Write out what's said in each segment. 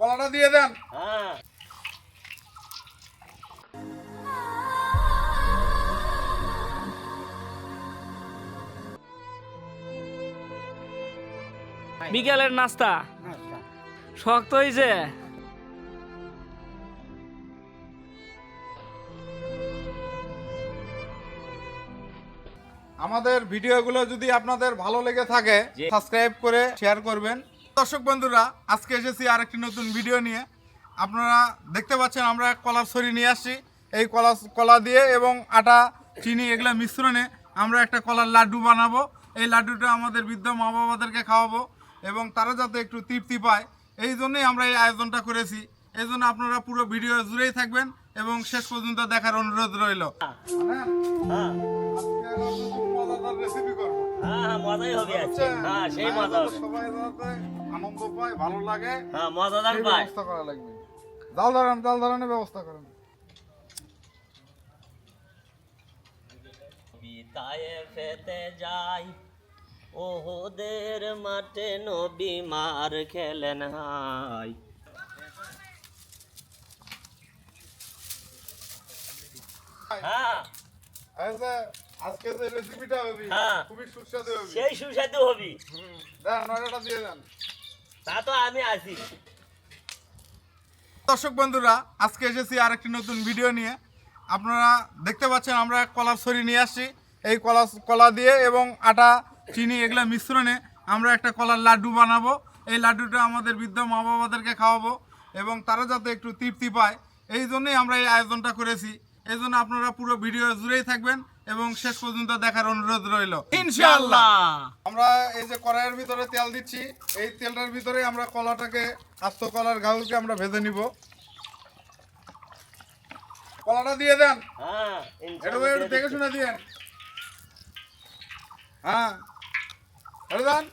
কলাটা দিয়ে দেন। হ্যাঁ। বিকেলের নাস্তা। শক্ত হয়েছে আমাদের ভিডিওগুলো যদি আপনাদের ভালো লেগে থাকে সাবস্ক্রাইব করে শেয়ার করবেন। দর্শক বন্ধুরা আজকে এসেছি আরেকটি নতুন ভিডিও নিয়ে। আপনারা দেখতে পাচ্ছেন আমরা কলার ছড়ি নিয়ে আসছি। এই কলা কলা দিয়ে এবং আটা চিনি এগুলো মিশ্রণে আমরা একটা কলার লাড্ডু বানাবো। এই লাড্ডুটা আমাদের বৃদ্ধ মা বাবাদেরকে খাওয়াবো এবং তারা যাতে একটু তৃপ্তি পায়। এই জন্যই আমরা এই আয়োজনটা করেছি। এই জন্য আপনারা পুরো ভিডিও জুড়েই থাকবেন এবং শেষ পর্যন্ত দেখার অনুরোধ রইল। হ্যাঁ। রেসিপি করব। হ্যাঁ হ্যাঁ মজাই হবে আজকে হ্যাঁ সেই মজা হবে। সবাই যাতে আনন্দ পায় ভালো লাগে। হ্যাঁ মজাদার পায়। ব্যবস্থা করা লাগবে। জাল ধরান জাল ধরানোর ব্যবস্থা করেন। বিতায়ে ফেতে যাই ওহদের মাঠে নবী মার খেলেন হাই। হ্যাঁ। আচ্ছা আজকে যে রেসিপিটা হবে হ্যাঁ। খুবই সুস্বাদু হবে। সেই সুস্বাদু হবি। হুম, দেন নয়টা দিয়ে দেন। তা তো আমি আছি। দর্শক বন্ধুরা আজকে এসেছি আর একটি নতুন ভিডিও নিয়ে। আপনারা দেখতে পাচ্ছেন আমরা কলার ছড়ি নিয়ে আসছি। এই কলা কলা দিয়ে এবং আটা চিনি এগুলো মিশ্রণে আমরা একটা কলার লাড্ডু বানাবো। এই লাড্ডুটা আমাদের বৃদ্ধ মা বাবাদেরকে খাওয়াবো এবং তারা যাতে একটু তৃপ্তি পায়। এই জন্যই আমরা এই আয়োজনটা করেছি। এই জন্য আপনারা পুরো ভিডিও জুড়েই থাকবেন। এবং শেষ পর্যন্ত দেখার অনুরোধ রইল। ইনশাআল্লাহ। আমরা এই যে কড়াইয়ের ভিতরে তেল দিচ্ছি এই তেলটার ভিতরে আমরা কলাটাকে আস্ত কলার গাউলকে আমরা ভেজে নিব। কলাটা দিয়ে দেন। হ্যাঁ একটু দেখে শুনে দিয়েন। হ্যাঁ দেন।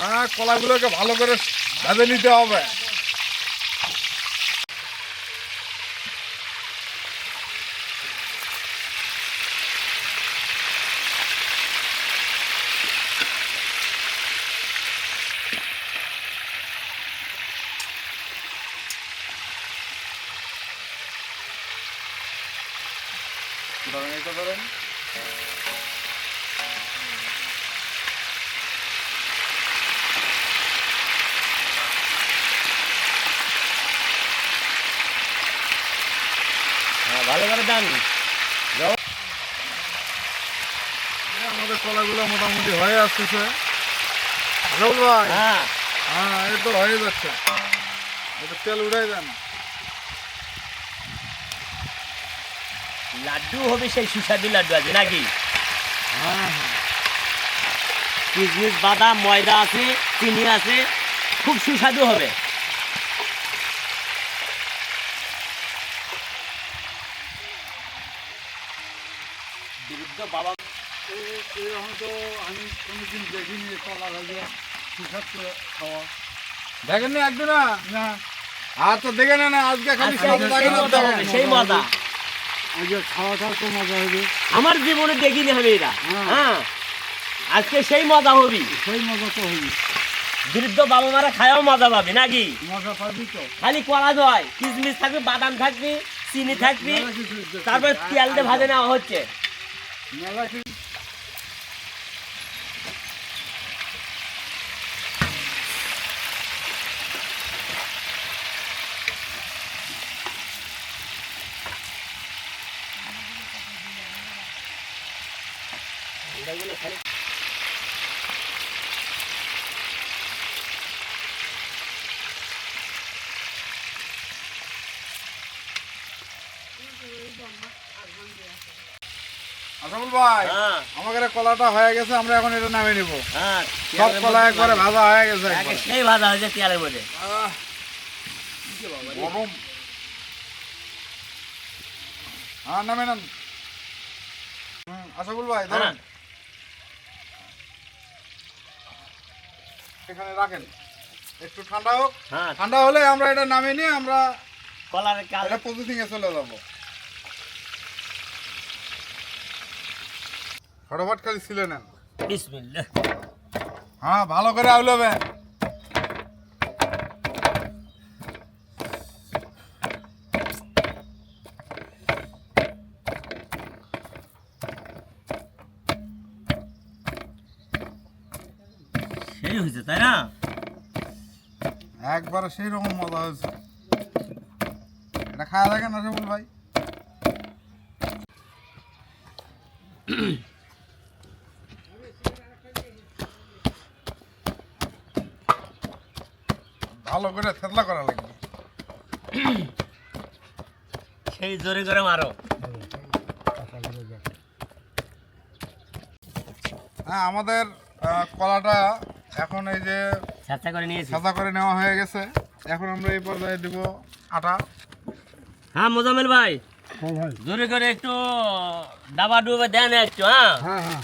হ্যাঁ কলাগুলোকে ভালো করে ভেজে নিতে হবে। ধরেন এটা ধরেন হ্যাঁ ভালো করে দান আমাদের কলাগুলো মোটামুটি হয়ে আসতেছে। রাহুল ভাই। হ্যাঁ। হ্যাঁ এই তো হয়ে যাচ্ছে। এটা তেল উঠাই দেন। লাড্ডু হবে সেই সুস্বাদু লাড্ডু আছে নাকি? হ্যাঁ। কিশমিশ বাদাম ময়দা আছে চিনি আছে খুব সুস্বাদু হবে বিরুদ্ধ বাবা এরকম তো আমি কোনোদিন দেখিনি কলা ভাজা সুস্বাদু খাওয়া দেখেননি একদিন না আচ্ছা দেখে না না আজকে খালি আজকে স্বাদ লাগে সেই মজা। হবে, সেই আজকে খাওয়াটা তো মজা হবে। আমার জীবনে দেখিনি হবে এরা। হ্যাঁ। আজকে সেই মজা হবি। সেই মজা তো হবে। বৃদ্ধ বাবা মারা খায়াও মজা পাবে নাকি? মজা পাবি তো। খালি করা নয় কিশমিশ থাকবে বাদাম থাকবে চিনি থাকবে তারপর তেল দিয়ে ভাজে নেওয়া হচ্ছে। মেলা আসামুল ভাই হ্যাঁ। আমাদের কলাটা হয়ে গেছে আমরা এখন এটা নামে নিব। হ্যাঁ সব কলা একবারে ভাজা হয়ে গেছে সেই ভাজা হয়েছে তেলের মধ্যে। গরম। হ্যাঁ নামে নেন। হুম, আশাকুল ভাই ধরেন। এখানে রাখেন। একটু ঠান্ডা হোক। হ্যাঁ। ঠান্ডা হলে আমরা এটা নামিয়ে নিয়ে আমরা কলার এটা প্রসেসিং এ চলে যাব। ফটাফট খালি ছিলে নেন বিসমিল্লাহ। হ্যাঁ ভালো করে আউলবে সেই হয়েছে তাই না? একবারে সেই রকম মজা হয়েছে। এটা খাওয়া দেখেন না সবুল ভাই? ভালো করে থেতলা করা লাগবে। সেই জোরে করে মারো। হ্যাঁ আমাদের কলাটা এখন এই যে ছাতা করে নিয়েছি। সাদা করে নেওয়া হয়ে গেছে। এখন আমরা এই পর্যায়ে দিব আটা। হ্যাঁ মোজামেল ভাই। জোরে করে একটু ডাবা ডুবে দেন একটু হ্যাঁ? হ্যাঁ হ্যাঁ।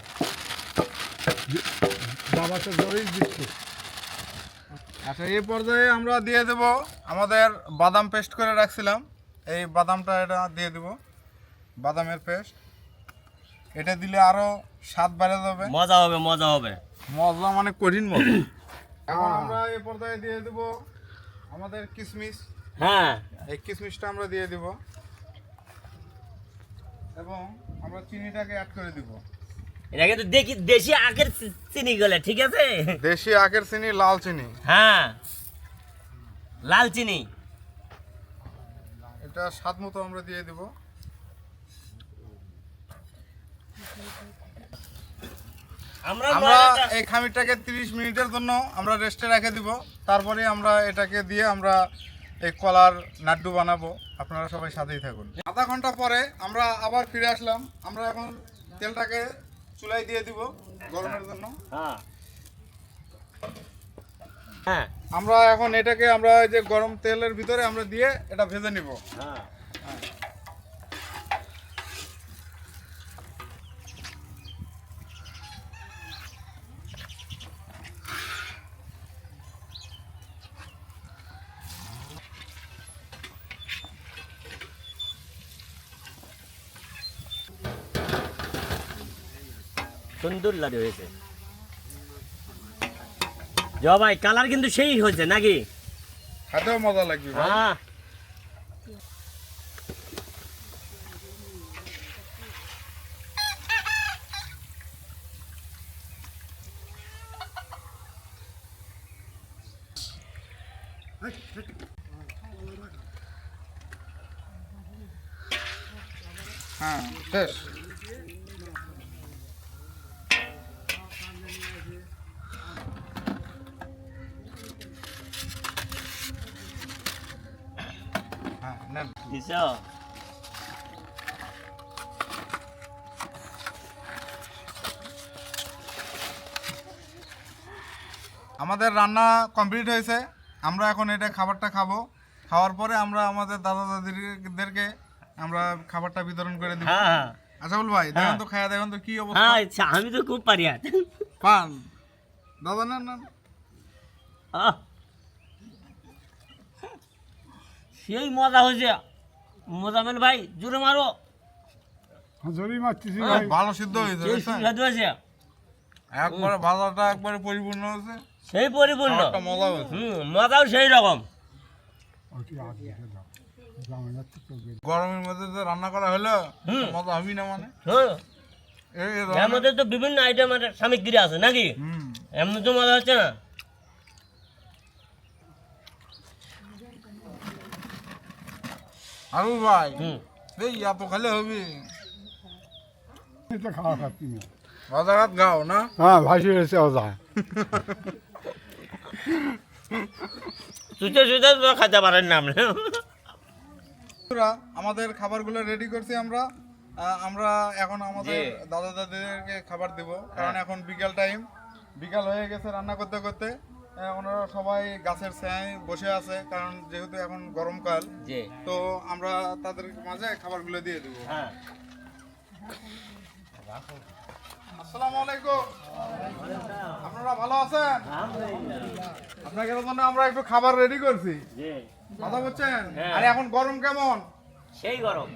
বাবা তো জোরেই দিচ্ছে। আচ্ছা এই পর্যায়ে আমরা দিয়ে দেব আমাদের বাদাম পেস্ট করে রাখছিলাম। এই বাদামটা এটা দিয়ে দেব বাদামের পেস্ট। এটা দিলে আরও স্বাদ বেড়ে যাবে। মজা হবে মজা হবে। মজা মানে কঠিন মজা। এখন আমরা এই পর্যায়ে দিয়ে দেব আমাদের কিশমিশ হ্যাঁ। এই কিশমিশটা আমরা দিয়ে দিব। এবং আমরা চিনিটাকে অ্যাড করে দিব। এটা কিন্তু দেখি দেশি আখের চিনি গলে ঠিক আছে? দেশি আখের চিনি লাল চিনি। হ্যাঁ। লাল চিনি। এটা স্বাদ মতো আমরা দিয়ে দিব। আমরা আমরা এই খামিরটাকে 30 মিনিটের জন্য আমরা রেস্টে রেখে দিব। তারপরে আমরা এটাকে দিয়ে আমরা এই কলার নাড্ডু বানাবো। আপনারা সবাই সাথেই থাকুন। আধা ঘণ্টা পরে আমরা আবার ফিরে আসলাম। আমরা এখন তেলটাকে চুলায় দিয়ে দিব গরমের জন্য। হ্যাঁ। হ্যাঁ। আমরা এখন এটাকে আমরা এই যে গরম তেলের ভিতরে আমরা দিয়ে এটা ভেজে নিব। হ্যাঁ। সুন্দর লাগে হয়েছে। জবাই কালার কিন্তু সেই হয়েছে নাকি? খাতেও মজা লাগবে। হ্যাঁ হ্যাঁ আমাদের রান্না কমপ্লিট হয়েছে। আমরা এখন এটা খাবারটা খাব। খাওয়ার পরে আমরা আমাদের দাদা দাদিদেরকে আমরা খাবারটা বিতরণ করে দিব। হ্যাঁ হ্যাঁ। আচ্ছা বল ভাই দেখুন তো খায়া দেখুন তো কি অবস্থা। হ্যাঁ আচ্ছা, আমি তো খুব পারি পান। দাদা না না। সেই মজা হয়েছে। মজা মোজামেল ভাই জোরে মারো। জোরেই মারতেছি ভাই। ভালো সিদ্ধ হয়েছে সেই বুঝছেন? হয়েছে। একবারে ভাজাটা একবারে পরিপূর্ণ হয়েছে। সেই পরিপূর্ণ। মজা হয়েছে। হুম মজাও সেই রকম। জামাইনা তো চলবে গরমের মধ্যে যে রান্না করা হলো হুম। মজা হবি না মানে? হ্যাঁ এর মধ্যে তো বিভিন্ন আইটেমের সামগ্রী আছে নাকি? হুম। এমনি তো মজা হচ্ছে না? আরু ভাই এই এত খালে হবি। এটা খাওয়া খাচ্ছি না। বাজারাত গাও না? হ্যাঁ ভাসি রয়েছে ওজা সুচে সুচে তো খেতে পারেন না আপনি আমাদের খাবারগুলো রেডি করছি আমরা। আমরা এখন আমাদের হ্যাঁ। দাদা দাদিদেরকে খাবার দেব। কারণ এখন বিকাল টাইম বিকাল হয়ে গেছে রান্না করতে করতে। ওনারা সবাই গাছের ছায়ায় বসে আছে কারণ যেহেতু এখন গরমকাল তো আমরা তাদের মাঝে খাবারগুলো দিয়ে দেবো। হ্যাঁ। আসসালামু আলাইকুম। আপনারা ভালো আছেন? আপনাদের জন্য আমরা একটু খাবার রেডি করছি। কথা বলছেন? হ্যাঁ। আর এখন গরম কেমন? সেই গরম।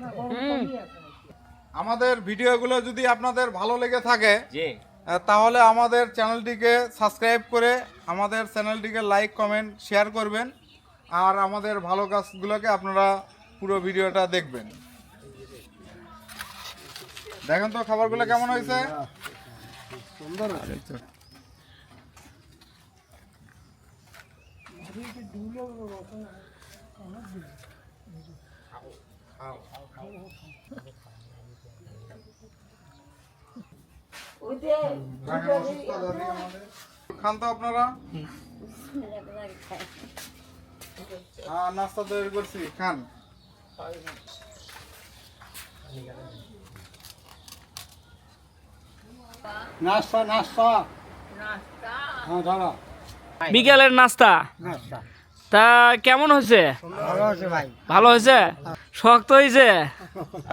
আমাদের ভিডিওগুলো যদি আপনাদের ভালো লেগে থাকে তাহলে আমাদের চ্যানেলটিকে সাবস্ক্রাইব করে আমাদের চ্যানেলটিকে লাইক কমেন্ট শেয়ার করবেন। আর আমাদের ভালো কাজগুলোকে আপনারা পুরো ভিডিওটা দেখবেন। দেখেন তো খাবারগুলো কেমন হয়েছে? খান তো আপনারা? হ্যাঁ নাস্তা তৈরি করছি খান। নাস্তা নাস্তা। হ্যাঁ দাদা বিকেলের নাস্তা? নাস্তা। তা কেমন হয়েছে? ভালো ভাই। ভালো হয়েছে? শক্ত হয়েছে?